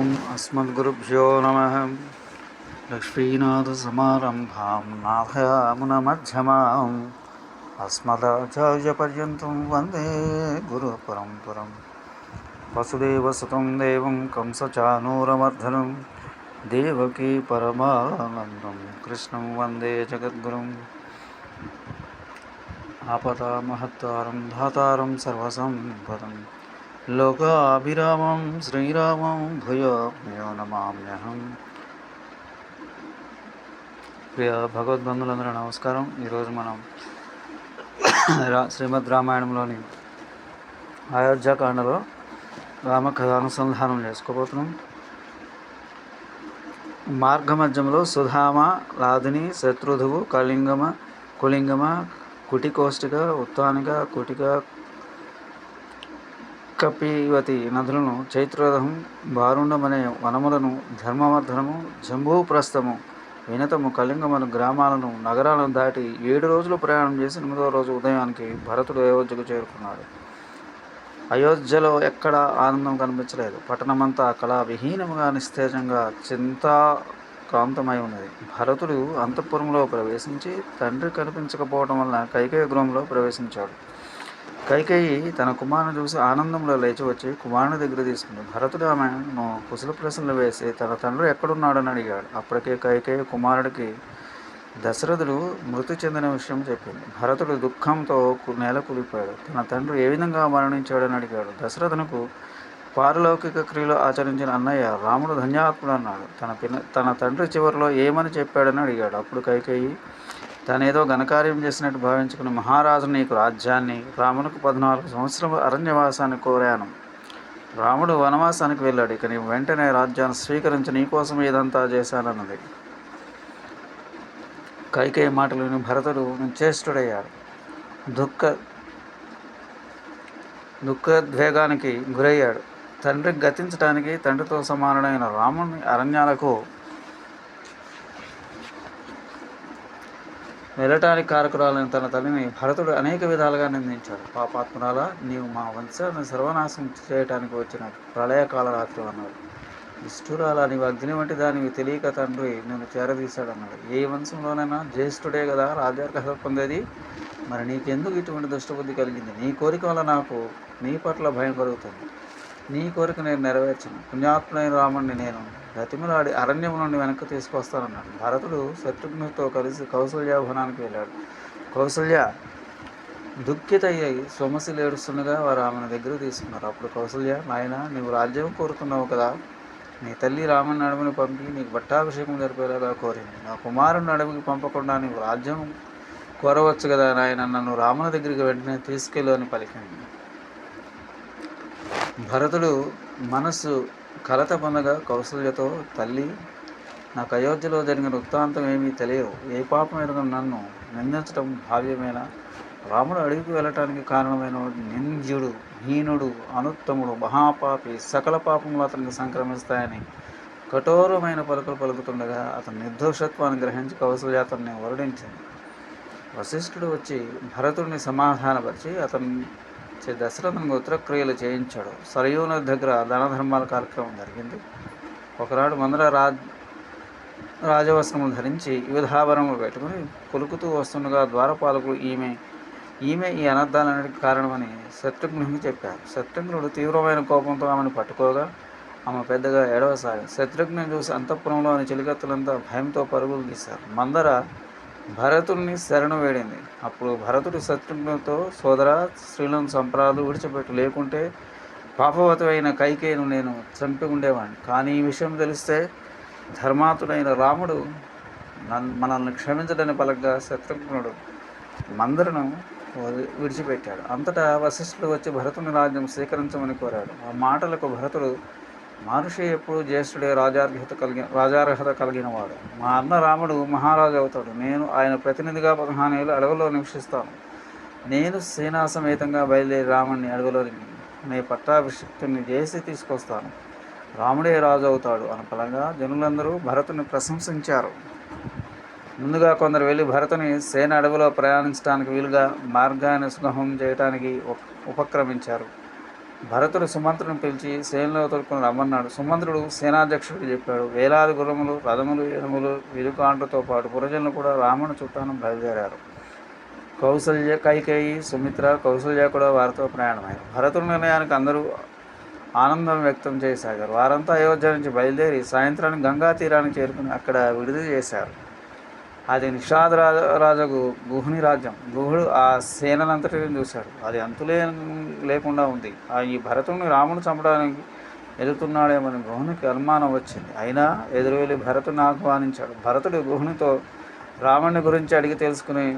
ॐ अस्मद्गुरुभ्यो नमः। लक्ष्मीनाथसमारम्भां नाभयामुनमध्यमाम् अस्मदाचार्यपर्यन्तं वंदे गुरुपरम्परं वसुदेवसुतं देवं कंसचानूरमर्धनं देवकी परमानन्दं, कृष्णं वंदे जगद्गुरुम् आपदा महत्तारं धातारं सर्वसम्पदम्। లోకాభిరామం శ్రీరామం భయో నమామ్యహం ప్రియ భగవద్బంధులందరూ నమస్కారం. ఈరోజు మనం రా శ్రీమద్ రామాయణంలోని అయోధ్యాకాండలో రామకథ అనుసంధానం చేసుకోబోతున్నాం. మార్గమధ్యంలో సుధామ లాదిని శత్రుధువు కళింగమ కులింగమ కుటికోష్టిక ఉత్తానిక కుటిక కపివతి నదులను చైత్రరథం బారుండమనే వనములను ధర్మవర్ధనము జంబూప్రస్థము వినతము కళింగమను గ్రామాలను నగరాలను దాటి ఏడు రోజులు ప్రయాణం చేసి ఎనిమిదవ రోజు ఉదయానికి భరతుడు అయోధ్యకు చేరుకున్నాడు. అయోధ్యలో ఎక్కడ ఆనందం కనిపించలేదు. పట్టణమంతా కళా విహీనముగా నిస్తేజంగా చింతాక్రాంతమై ఉన్నది. భరతుడు అంతఃపురంలో ప్రవేశించి తండ్రి కనిపించకపోవడం వలన కైకేయ గృహంలో ప్రవేశించాడు. కైకేయి తన కుమారుని చూసి ఆనందంలో లేచి వచ్చి కుమారుని దగ్గర తీసుకుంది. భరతుడు ఆమెను కుశల ప్రశ్నలు వేసి తన తండ్రి ఎక్కడున్నాడని అడిగాడు. అప్పటికే కైకేయి కుమారుడికి దశరథుడు మృతి చెందిన విషయం చెప్పింది. భరతుడు దుఃఖంతో నేల కూలిపోయాడు. తన తండ్రి ఏ విధంగా మరణించాడని అడిగాడు. దశరథునకు పారలౌకిక క్రియలు ఆచరించిన అన్నయ్య రాముడు ధన్యాత్ముడు అన్నాడు. తన పిన తన తండ్రి చివరిలో ఏమని చెప్పాడని అడిగాడు. అప్పుడు కైకేయి తనేదో ఘనకార్యం చేసినట్టు భావించుకుని మహారాజు నీకు రాజ్యాన్ని రామునికి పద్నాలుగు సంవత్సరం అరణ్యవాసాన్ని కోరాను. రాముడు వనవాసానికి వెళ్ళాడు ఇక నీవు వెంటనే రాజ్యాన్ని స్వీకరించి నీకోసం ఇదంతా చేశానన్నది. కైకేయ మాటలు విని భరతుడు చేష్టుడయ్యాడు దుఃఖ దుఃఖోద్వేగానికి గురయ్యాడు. తండ్రి గతించడానికి తండ్రితో సమానుడైన రాముని అరణ్యాలకు వెళ్ళటానికి కారకురాలని తన తల్లిని భరతుడు అనేక విధాలుగా నిందించాడు. పాపాత్మరాల నీవు మా వంశాన్ని సర్వనాశం చేయటానికి వచ్చిన ప్రళయకాల రాత్రి అన్నాడు. ఇష్టురాల నీవు అగ్ని వంటి దానివి తెలియక తండ్రి నేను చేరదీశాడు అన్నాడు ఏ వంశంలోనైనా జ్యేష్ఠుడే కదా రాజ్యార్హత పొందేది? మరి నీకెందుకు ఇటువంటి దుష్టబుద్ధి కలిగింది? నీ కోరిక వల్ల నాకు నీ పట్ల భయం కలుగుతుంది. నీ కోరిక నేను నెరవేర్చను. పుణ్యాత్మైన రాముడిని నేను గతిమలాడి అరణ్యం నుండి వెనక్కి తీసుకొస్తానన్నాడు. భరతుడు శత్రుఘ్నుతో కలిసి కౌసల్య భవనానికి వెళ్ళాడు. కౌసల్య దుఃఖితయ్యాయి సొమసి ఏడుస్తుండగా వారు ఆమెను దగ్గర తీసుకున్నారు. అప్పుడు కౌసల్య నాయన నీవు రాజ్యం కోరుతున్నావు కదా. నీ తల్లి రాముని అడవిని పంపి నీకు పట్టాభిషేకం జరిపేలాగా కోరింది. నా కుమారుని అడవికి పంపకుండా నీవు రాజ్యం కోరవచ్చు కదా నాయన. నన్ను రాముని దగ్గరికి వెంటనే తీసుకెళ్ళు అని పలికింది. భరతుడు మనస్సు కలత పండగ కౌశల్యతో తల్లి నాకు అయోధ్యలో జరిగిన వృత్తాంతం ఏమీ తెలియవు. ఏ పాపం ఎరుగ నన్ను? నిందించడం భావ్యమేనా? రాముడు అడవికి వెళ్ళటానికి కారణమైన నింద్యుడు హీనుడు అనుత్తముడు మహాపాపి సకల పాపములు అతనికి సంక్రమిస్తాయని కఠోరమైన పలుకులు పలుకుతుండగా అతని నిర్దోషత్వాన్ని గ్రహించి కౌశల్య అతన్ని వరడించింది. వశిష్ఠుడు వచ్చి భరతుడిని సమాధానపరిచి అతని దశరథునికి ఉత్తరక్రియలు చేయించాడు. సరయూ నది దగ్గర దానధర్మాల కార్యక్రమం జరిగింది. ఒకనాడు మందర రాజ్ రాజవస్త్రములు ధరించి వివిధాభరణములు పెట్టుకుని కొలుకుతూ వస్తుండగా ద్వారపాలకులు ఈమె ఈమె ఈ అనర్థాలన్నిటికి కారణమని శత్రుఘ్నుడికి చెప్పారు. శత్రుఘ్నుడు తీవ్రమైన కోపంతో ఆమెను పట్టుకోగా ఆమె పెద్దగా ఏడవసాగి శత్రుఘ్నుని చూసి అంతఃపురంలోని చెలికత్తులంతా భయంతో పరుగులు తీశారు. మందర భరతుడిని శరణు వేడింది. అప్పుడు భరతుడు శత్రుఘ్నుతో సోదర స్త్రీలను సంప్రాలు విడిచిపెట్టు. లేకుంటే పాపవతమైన కైకేయును నేను చంపి ఉండేవాడిని కానీ ఈ విషయం తెలిస్తే ధర్మాతుడైన రాముడు మనల్ని క్షమించడని పలకగా శత్రుఘ్నుడు మందరను విడిచిపెట్టాడు. అంతటా వశిష్ఠుడు వచ్చి భరతుని రాజ్యం స్వీకరించమని కోరాడు. ఆ మాటలకు భరతుడు మనిషి ఎప్పుడు జ్యేష్ఠుడే రాజార్హత కలిగిన రాజార్హత కలిగిన వాడు మా అన్న రాముడు మహారాజు అవుతాడు. నేను ఆయన ప్రతినిధిగా పదహానేళ్ళు అడవిలో నివసిస్తాను. నేను సేనా సమేతంగా బయలుదేరి రాముడిని అడవిలో నీ పట్టాభిషిక్తుని చేసి తీసుకొస్తాను. రాముడే రాజు అవుతాడు అనపలంగా జనులందరూ భరతుని ప్రశంసించారు. ముందుగా కొందరు వెళ్ళి భరతుని సేన అడవిలో ప్రయాణించడానికి వీలుగా మార్గాన్ని సుగమం చేయడానికి ఉపక్రమించారు. భరతుడు సుమంత్రుని పిలిచి సేనలో తోలుకొని రమ్మన్నాడు. సుమంత్రుడు సేనాధ్యక్షుడికి చెప్పాడు. వేలాది గుర్రములు రథములు ఏనుగులు విలుకాండ్లతో పాటు పురజనులు కూడా రాముని చుట్టాను బయలుదేరారు. కౌసల్య కైకేయి సుమిత్ర కౌసల్య కూడా వారితో ప్రయాణమయ్యారు భరతుడి నిర్ణయానికి అందరూ ఆనందం వ్యక్తం చేసాగారు వారంతా అయోధ్య నుంచి బయలుదేరి సాయంత్రానికి గంగా తీరానికి చేరుకుని అక్కడ విడుదల చేశారు. అది నిషాద్ రాజ రాజకు గుహుని రాజ్యం. గుహుడు ఆ సేనంతటిని చూశాడు. అది అంతులే లేకుండా ఉంది. ఆ ఈ భరతుని రాముడు చంపడానికి ఎదుగుతున్నాడేమని గుహునికి అనుమానం వచ్చింది. అయినా ఎదురు వెళ్ళి భరతుని ఆహ్వానించాడు. భరతుడు గుహునితో రాముడిని గురించి అడిగి తెలుసుకుని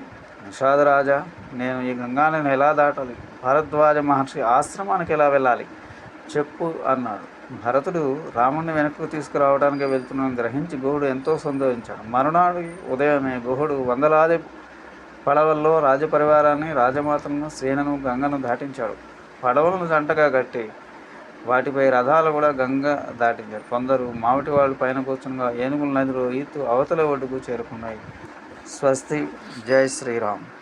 నిషాదరాజా నేను ఈ గంగానని ఎలా దాటాలి? భరద్వాజ మహర్షి ఆశ్రమానికి ఎలా వెళ్ళాలి? చెప్పు అన్నాడు. భరతుడు రాముడిని వెనక్కు తీసుకురావడానికి వెళ్తున్నాను గ్రహించి గుహుడు ఎంతో సంతోషించాడు. మరునాడు ఉదయమే గుహుడు వందలాది పడవల్లో రాజపరివారాన్ని రాజమాతలను సేనను గంగను దాటించాడు. పడవలను జంటగా కట్టి వాటిపై రథాలు కూడా గంగ దాటించారు. కొందరు మామిటి వాళ్ళు పైన కూర్చుని ఏనుగుల నదిలో ఈతు అవతల ఒడ్డుకు చేరుకున్నాయి. స్వస్తి. జై శ్రీరామ్.